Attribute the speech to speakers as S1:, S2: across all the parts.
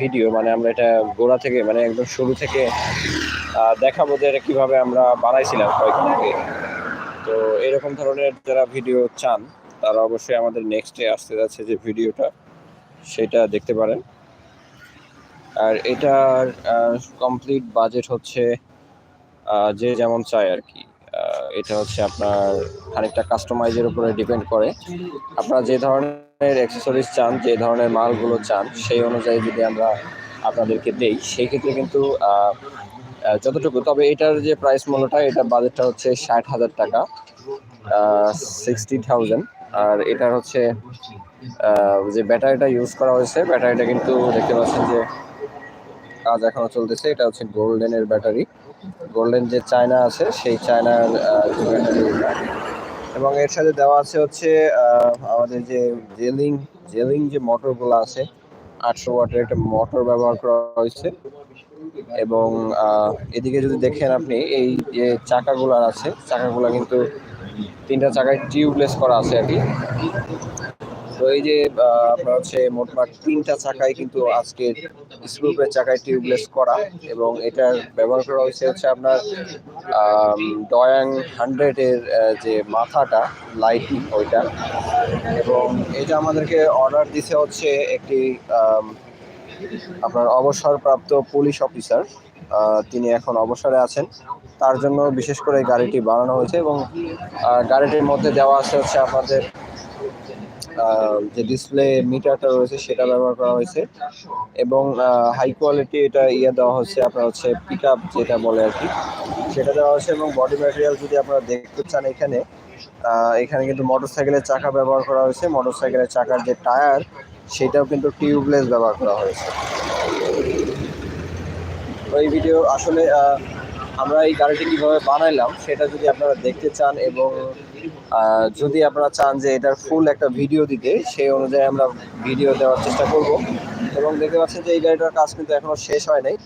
S1: Video মানে আমরা এটা গোড়া থেকে মানে একদম শুরু থেকে দেখাবো যে এটা কীভাবে আমরা বানাইছিলাম কয়েকদিন আগে। তো এরকম ধরনের যারা ভিডিও চান, তারা অবশ্যই আমাদের নেক্সটে আসতে যাচ্ছে যে ভিডিওটা, সেটা দেখতে পারেন। আর এটার কমপ্লিট বাজেট হচ্ছে যে যেমন চায় আর কি। এটা হচ্ছে আপনার খানিকটা কাস্টমাইজের উপরে ডিপেন্ড করে। আপনারা যে ধরনের অ্যাক্সেসরিজ চান, যে ধরনের মালগুলো চান, সেই অনুযায়ী যদি আমরা আপনাদেরকে দেই, সেই ক্ষেত্রে কিন্তু যতটুকু, তবে এটার যে প্রাইস মূল্যটা, এটার বাজেটটা হচ্ছে ষাট হাজার টাকা সিক্সটি থাউজেন্ড আর এটার হচ্ছে যে ব্যাটারিটা ইউজ করা হয়েছে, ব্যাটারিটা কিন্তু দেখতে পাচ্ছেন যে কাজ এখনও চলতেছে, এটা হচ্ছে গোল্ডেনের ব্যাটারি গোল্ডেন যে চায়না আছে, সেই চায়নার। এবং এর সাথে দেওয়া আছে হচ্ছে আমাদের যে জেলিং জেলিং যে মোটরগুলো আছে, আটশো ওয়াটের একটা মোটর ব্যবহার করা হয়েছে। এবং এদিকে যদি দেখেন আপনি, এই যে চাকাগুলো আছে, চাকাগুলো কিন্তু তিনটা চাকায় টিউবলেস করা আছে আর কি। তো এই যে আপনার হচ্ছে মোটমাট তিনটা চাকায় কিন্তু আজকে স্ক্রুপের চাকায় টিউবলেস করা এবং এটার ব্যবহার করা হয়েছে হচ্ছে আপনার ডয়াং হান্ড্রেডের যে মাথাটা লাইটিং ওইটা। এবং এটা আমাদেরকে অর্ডার দিছে হচ্ছে একটি আপনার অবসরপ্রাপ্ত পুলিশ অফিসার তিনি এখন অবসরে আছেন। তার জন্য বিশেষ করে গাড়িটি বানানো হয়েছে এবং গাড়িটির মধ্যে দেওয়া আছে হচ্ছে আহ, যে ডিসপ্লে মিটারটা রয়েছে সেটা ব্যবহার করা হয়েছে। এবং হাই কোয়ালিটি এটা ইয়ে দেওয়া হচ্ছে আপনার হচ্ছে পিক আপ যেটা বলে আর কি। সেটা দেওয়া হচ্ছে এবং বডি ম্যাটেরিয়াল যদি আপনারা দেখতে চান এখানে এখানে কিন্তু মোটরসাইকেলের চাকা ব্যবহার করা হয়েছে। মোটরসাইকেলের চাকার যে টায়ার সেটাও কিন্তু টিউবলেস ব্যবহার করা হয়েছে। এই ভিডিও আসলে আমরা এই গাড়িটি কীভাবে বানাইলাম, সেটা যদি আপনারা দেখতে চান এবং যদি আপনারা চান যে এটার ফুল একটা ভিডিও দিতে, সেই অনুযায়ী আমরা ভিডিও দেওয়ার চেষ্টা করব। এবং দেখতে পাচ্ছেন যে এই গাড়িটার কাজ কিন্তু এখনও শেষ হয় নাই।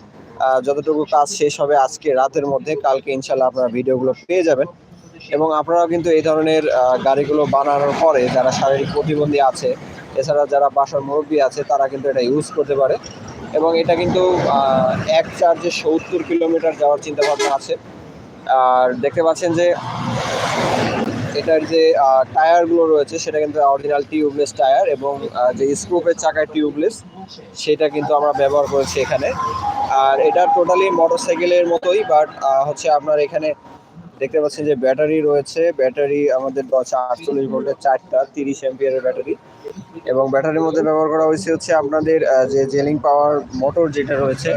S1: যতটুকু কাজ শেষ হবে আজকে রাতের মধ্যে, কালকে ইনশাল্লাহ আপনারা ভিডিওগুলো পেয়ে যাবেন। এবং আপনারাও কিন্তু এই ধরনের গাড়িগুলো বানানোর পরে যারা শারীরিক প্রতিবন্ধী আছে, এছাড়া যারা বাসার মুরব্বী আছে, তারা কিন্তু এটা ইউজ করতে পারে। এবং এটা কিন্তু এক চার্জে সত্তর কিলোমিটার যাওয়ার চিন্তা ভাবনা আছে। আর দেখতে পাচ্ছেন যে এটার যে টায়ারগুলো রয়েছে, সেটা কিন্তু অরিজিনাল টিউবলেস টায়ার এবং যে স্ক্রুপের চাকায় টিউবলেস সেটা কিন্তু আমরা ব্যবহার করেছি এখানে। আর এটা টোটালি মোটরসাইকেলের মতোই বাট হচ্ছে আপনার এখানে দেখতে পাচ্ছেন যে ব্যাটারি রয়েছে। ব্যাটারি আমাদের হচ্ছে আটচল্লিশ ভোল্টের চারটা, তিরিশ এমপিয়ারের ব্যাটারি। এবং ব্যাটারির মধ্যে ব্যবহার করা হয়েছে হচ্ছে আপনাদের যে জেলিং পাওয়ার মোটর যেটা রয়েছে,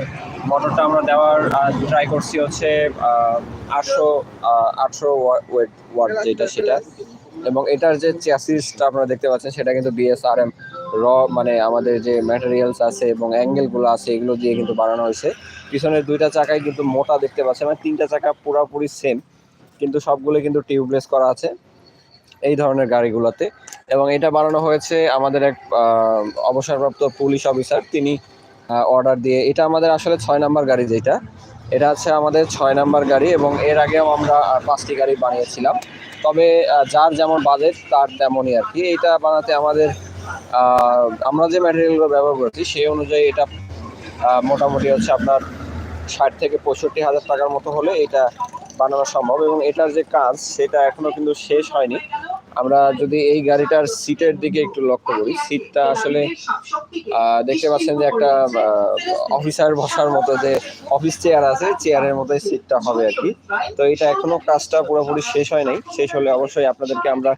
S1: মোটরটা আমরা দেওয়ার ট্রাই করছি হচ্ছে আটশো আটশো ওয়েট, ওয়াট যেটা সেটা। এবং এটার যে চ্যাসিসটা আপনারা দেখতে পাচ্ছেন, সেটা কিন্তু বিএসআরএম র মানে আমাদের যে ম্যাটেরিয়ালস আছে এবং অ্যাঙ্গেলগুলো আছে, এগুলো দিয়ে কিন্তু বানানো হয়েছে। পিছনের দুইটা চাকায় কিন্তু মোটা দেখতে পাচ্ছেন মানে তিনটা চাকা পুরোপুরি সেম কিন্তু সবগুলো কিন্তু টিউবলেস করা আছে এই ধরনের গাড়িগুলোতে। এবং এটা বানানো হয়েছে আমাদের এক অবসরপ্রাপ্ত পুলিশ অফিসার তিনি অর্ডার দিয়ে। এটা আমাদের আসলে ছয় নাম্বার গাড়ি যেটা। এটা হচ্ছে আমাদের ছয় নাম্বার গাড়ি এবং এর আগেও আমরা পাঁচটি গাড়ি বানিয়েছিলাম। তবে যার যেমন বাজেট তার তেমনই আর কি। এটা বানাতে আমাদের আমরা যে ম্যাটেরিয়ালগুলো ব্যবহার করেছি, সেই অনুযায়ী এটা মোটামুটি হচ্ছে আপনার ষাট থেকে পঁয়ষট্টি হাজার টাকার মতো হলে এটা বানানো সম্ভব এবং এটার যে কাজ, সেটা এখনও কিন্তু শেষ হয়নি। আমরা যদি এই গাড়িটার সিটের দিকে একটু লক্ষ্য করি সিটটা আসলে দেখতে পাচ্ছেন যে একটা অফিসার বসার মতো যে অফিস চেয়ার আছে চেয়ারের মতোই সিটটা হবে আর কি। তো এটা এখনও কাজটা পুরোপুরি শেষ হয় নাই। শেষ হলে অবশ্যই আপনাদেরকে আমরা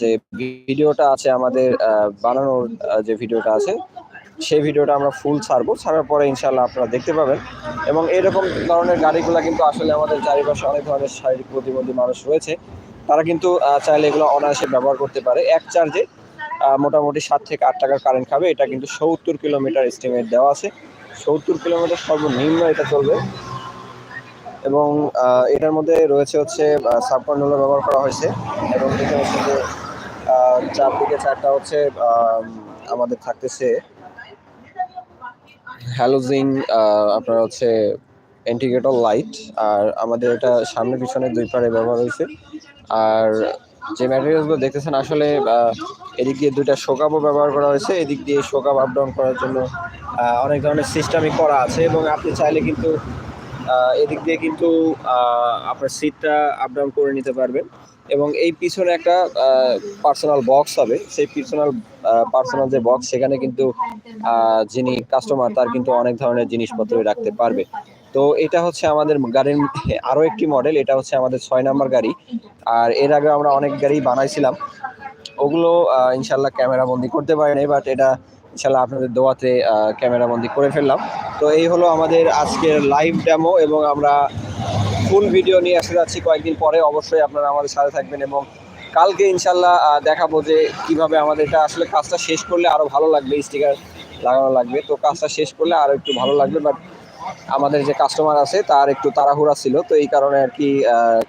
S1: যে ভিডিওটা আছে আমাদের বানানোর যে ভিডিওটা আছে, সেই ভিডিওটা আমরা ফুল ছাড়বো। ছাড়ার পরে ইনশাল্লাহ আপনারা দেখতে পাবেন। এবং এরকম ধরনের গাড়িগুলো কিন্তু আসলে আমাদের চারিপাশে অনেক ধরনের শারীরিক প্রতিবন্ধী মানুষ রয়েছে। তারা কিন্তু চাইলে এগুলো অনায়াসে ব্যবহার করতে পারে। এক চার্জে মোটামুটি সাত থেকে আট টাকার কারেন্ট খাবে। এটা কিন্তু সত্তর কিলোমিটার এস্টিমেট দেওয়া আছে। সত্তর কিলোমিটার সর্বনিম্ন এটা চলবে। এবং এটার মধ্যে রয়েছে হচ্ছে সাবকন্ট্রোলার ব্যবহার করা হয়েছে। এবং এটা হচ্ছে যে চারদিকে চারটা হচ্ছে আমাদের থাকতেছে হ্যালোজিন আপনার হচ্ছে ইন্ডিকেটর লাইট আর আমাদের এটা সামনে পিছনে দুই পারে ব্যবহার হয়েছে। আর যে ম্যাটেরিয়ালসগুলো দেখতেছেন, আসলে এদিক দিয়ে দুইটা শোকাপও ব্যবহার করা হয়েছে। এদিক দিয়ে শোকাপ আপ ডাউন করার জন্য অনেক ধরনের সিস্টেমই করা আছে এবং আপনি চাইলে কিন্তু এদিক দিয়ে কিন্তু আপনার সিটটা আপ ডাউন করে নিতে পারবেন। এবং এই পিছনে একটা পার্সোনাল বক্স হবে। সেই পার্সোনাল পার্সোনাল যে বক্স সেখানে কিন্তু যিনি কাস্টমার তার কিন্তু অনেক ধরনের জিনিসপত্র রাখতে পারবে। তো এটা হচ্ছে আমাদের গাড়ির আরও একটি মডেল এটা হচ্ছে আমাদের ছয় নাম্বার গাড়ি। আর এর আগে আমরা অনেক গাড়ি বানাইছিলাম। ওগুলো ইনশাল্লাহ ক্যামেরা বন্দি করতে পারি নাই বাট এটা ইনশাল্লাহ আপনাদের দোয়াতে ক্যামেরা বন্দি করে ফেললাম। তো এই হলো আমাদের আজকের লাইভ ডেমো এবং আমরা ফুল ভিডিও নিয়ে আসতে যাচ্ছি। কয়েকদিন পরে অবশ্যই আপনারা আমাদের সাথে থাকবেন এবং কালকে ইনশাল্লাহ দেখাবো যে কীভাবে আমাদের এটা আসলে কাজটা শেষ করলে আরও ভালো লাগবে স্টিকার লাগানো লাগবে। তো কাজটা শেষ করলে আরও একটু ভালো লাগবে বাট আমাদের যে কাস্টমার আছে, তার একটু তাড়াহুড়া ছিল, তো এই কারণে আর কি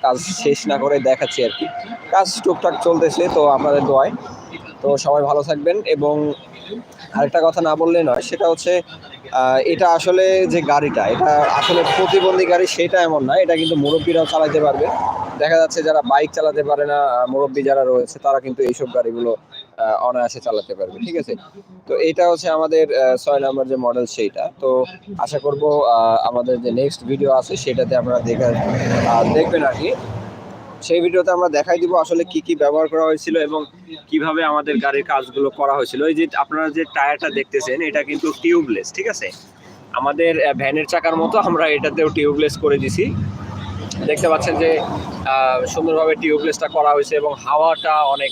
S1: কাজ শেষ না করে দেখাচ্ছি আর কি। কাজ টুকটাক চলতেছে, তো আপনাদের দোয়ায়। তো সবাই ভালো থাকবেন এবং আরেকটা কথা না বললে নয়, সেটা হচ্ছে এটা আসলে যে গাড়িটা, এটা আসলে প্রতিবন্ধী গাড়ি সেটা এমন না, এটা কিন্তু মুরব্বীরাও চালাতে পারবে। দেখা যাচ্ছে যারা বাইক চালাতে পারে না মুরব্বী যারা রয়েছে, তারা কিন্তু এইসব গাড়িগুলো অনায়াসে চালাতে পারবে, ঠিক আছে? তো এটা হচ্ছে আমাদের ছয় নম্বর যে মডেল সেইটা। তো আশা করব আমাদের যে নেক্সট ভিডিও আছে সেটাতে আপনারা দেখে দেখবেন আর কি। সেই ভিডিওতে আমরা দেখাই দিব আসলে কি কি ব্যবহার করা হয়েছিল এবং কীভাবে আমাদের গাড়ির কাজগুলো করা হয়েছিল। এই যে আপনারা যে টায়ারটা দেখতেছেন, এটা কিন্তু টিউবলেস ঠিক আছে? আমাদের ভ্যানের চাকার মতো আমরা এটাতেও টিউবলেস করে দিছি। দেখতে পাচ্ছেন যে সুন্দরভাবে টিউবলেসটা করা হয়েছে এবং হাওয়াটা অনেক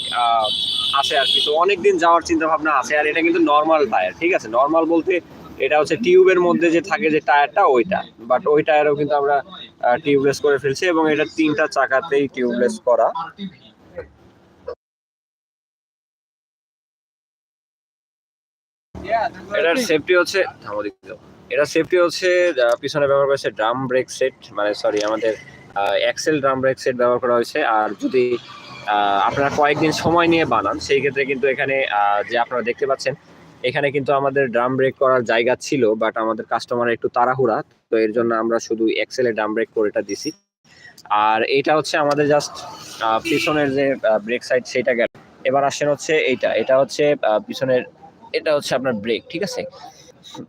S1: আছে আর কি। তো অনেক দিন যাওয়ার চিন্তা ভাবনা আছে আর এটা কিন্তু নর্মাল টায়ার ঠিক আছে? নর্মাল বলতে এটা হচ্ছে টিউবের মধ্যে যে থাকে যে টায়ারটা ওইটা। বাট ওই টায়ারও কিন্তু আমরা টিউবলেস করে ফেলছি এবং এটা তিনটা চাকাতেই টিউবলেস করা। এটার সেফটি হচ্ছে দাও। সেফটি হচ্ছে পিছনে ব্যবহার করেছে ড্রাম ব্রেক সেট মানে সরি আমাদের এক্সেল ড্রাম ব্রেক সেট ব্যবহার করা হয়েছে। আর যদি আপনারা কয়েকদিন সময় নিয়ে বানান। সেই ক্ষেত্রে কিন্তু এখানে যে আপনারা দেখতে পাচ্ছেন, এখানে কিন্তু আমাদের ড্রাম ব্রেক করার জায়গা ছিল বাট আমাদের কাস্টমার একটু তাড়াহুড়া, তো এর জন্য আমরা শুধু এক্সেলে ড্রাম ব্রেক করে এটা দিছি। আর এটা হচ্ছে আমাদের জাস্ট পিছনের যে ব্রেক সাইড সেটা গেল। এবার আসেন হচ্ছে এইটা। এটা হচ্ছে পিছনের, এটা হচ্ছে আপনার ব্রেক ঠিক আছে?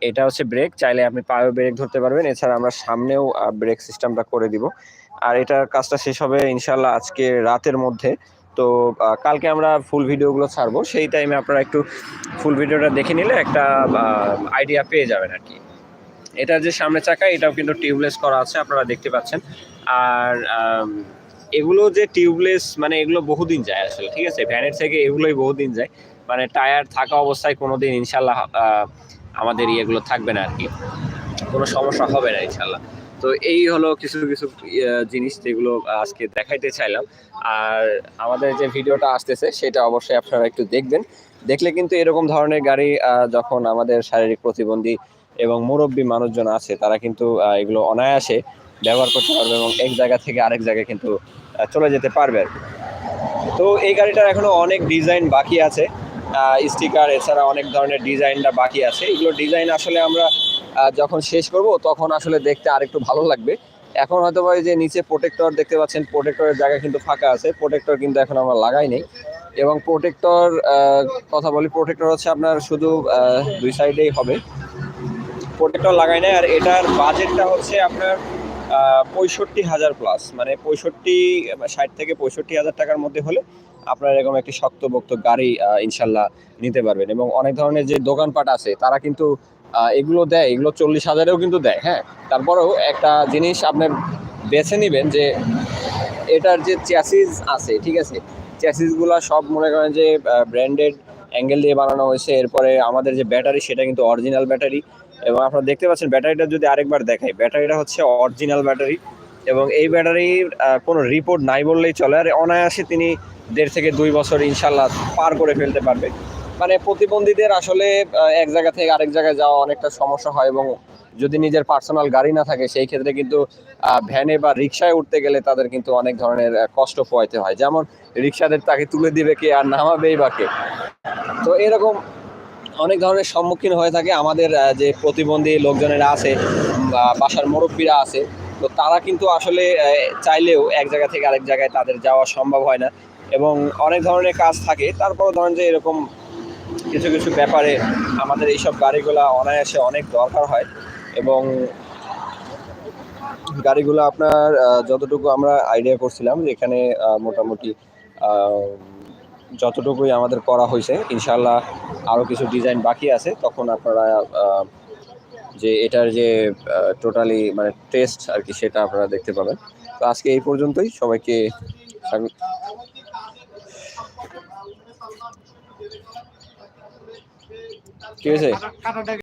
S1: এটা হচ্ছে ব্রেক চাইলে আপনি পায়েও ব্রেক ধরতে পারবেন। এছাড়া আমরা সামনেও ব্রেক সিস্টেমটা করে দিব। আর এটার কাজটা শেষ হবে ইনশাল্লাহ আজকে রাতের মধ্যে। তো কালকে আমরা ফুল ভিডিওগুলো ছাড়বো। সেই টাইমে আপনারা একটু ফুল ভিডিওটা দেখে নিলে একটা আইডিয়া পেয়ে যাবেন আর কি। এটার যে সামনে চাকা, এটাও কিন্তু টিউবলেস করা আছে, আপনারা দেখতে পাচ্ছেন। আর এগুলো যে টিউবলেস মানে এগুলো বহুদিন যায় আসলে, ঠিক আছে? ভ্যানের থেকে এগুলোই বহুদিন যায়। মানে টায়ার থাকা অবস্থায় কোনোদিন ইনশাল্লাহ আমাদের ইয়েগুলো থাকবে না আর কি। কোনো সমস্যা হবে না ইনশাল্লাহ তো এই হলো কিছু কিছু ইয়ে, জিনিস যেগুলো আজকে দেখাইতে চাইলাম। আর আমাদের যে ভিডিওটা আসতেছে সেটা অবশ্যই আপনারা একটু দেখবেন। দেখলে কিন্তু এরকম ধরনের গাড়ি যখন আমাদের শারীরিক প্রতিবন্ধী এবং মুরব্বী মানুষজন আছে তারা কিন্তু এগুলো অনায়াসে ব্যবহার করতে পারবে এবং এক জায়গা থেকে আরেক জায়গায় কিন্তু চলে যেতে পারবে। তো এই গাড়িটার এখনও অনেক ডিজাইন বাকি আছে। স্টিকার এছাড়া অনেক ধরনের ডিজাইনটা বাকি আছে। এগুলো ডিজাইন আসলে আমরা যখন শেষ করব, তখন আসলে দেখতে আরেকটু ভালো লাগবে। এখন হয়তো এই যে নিচে প্রোটেক্টর দেখতে পাচ্ছেন প্রোটেক্টরের জায়গা কিন্তু ফাঁকা আছে। প্রোটেক্টর কিন্তু এখন আমরা লাগাই নেই। এবং প্রোটেক্টর কথা বলি প্রোটেক্টর হচ্ছে আপনার শুধু দুই সাইডেই হবে। প্রোটেক্টর লাগাই নাই, আর এটার বাজেটটা হচ্ছে আপনার পঁয়ষট্টি হাজার প্লাস মানে পঁয়ষট্টি, ষাট থেকে পঁয়ষট্টি হাজার টাকার মধ্যে হলে আপনার এরকম একটি শক্তপোক্ত গাড়ি ইনশাল্লাহ নিতে পারবেন। এবং অনেক ধরনের যে দোকানপাট আছে, তারা কিন্তু এগুলো দেয়, এগুলো চল্লিশ হাজারেও কিন্তু দেয় হ্যাঁ? তারপরেও একটা জিনিস আপনি বেছে নেবেন যে এটার যে চ্যাসিস আছে, ঠিক আছে? চ্যাসিসগুলো সব মনে করেন যে ব্র্যান্ডেড অ্যাঙ্গেল দিয়ে বানানো হয়েছে, এরপরে আমাদের যে ব্যাটারি সেটা কিন্তু অরিজিনাল ব্যাটারি এবং আপনারা দেখতে পাচ্ছেন ব্যাটারিটা যদি আরেকবার দেখাই ব্যাটারিটা হচ্ছে অরিজিনাল ব্যাটারি এবং এই ব্যাটারির কোনো রিপোর্ট নাই বললেই চলে। আর অনায়াসে তিনি দেড় থেকে দুই বছর ইনশাল্লাহ পার করে ফেলতে পারবে। মানে প্রতিবন্ধীদের আসলে এক জায়গা থেকে আরেক জায়গায় যাওয়া অনেকটা সমস্যা হয় এবং যদি নিজের পার্সোনাল গাড়ি না থাকে, সেই ক্ষেত্রে কিন্তু ভ্যানে বা রিক্সায় উঠতে গেলে তাদের কিন্তু অনেক ধরনের কষ্ট পোয়াইতে হয়। যেমন রিক্সাদের তাকে তুলে দিবে কে আর নামাবেই বা কে। তো এরকম অনেক ধরনের সম্মুখীন হয়ে থাকে আমাদের যে প্রতিবন্ধী লোকজনেরা আছে বা বাসার মুরব্বীরা আছে। তো তারা কিন্তু আসলে চাইলেও এক জায়গা থেকে আরেক জায়গায় তাদের যাওয়া সম্ভব হয় না। এবং অনেক ধরনের কাজ থাকে। তারপরে ধরেন যে এরকম কিছু কিছু ব্যাপারে আমাদের এইসব গাড়িগুলো অনায়াসে অনেক দরকার হয় এবং গাড়িগুলো আপনার যতটুকু আমরা আইডিয়া করছিলাম এখানে মোটামুটি যতটুকুই আমাদের করা হয়েছে ইনশাল্লাহ আরও কিছু ডিজাইন বাকি আছে, তখন আপনারা যে এটার যে টোটালি মানে টেস্ট আর কি সেটা আপনারা দেখতে পাবেন। তো আজকে এই পর্যন্তই, সবাইকে স্বাগত ঠিক আছে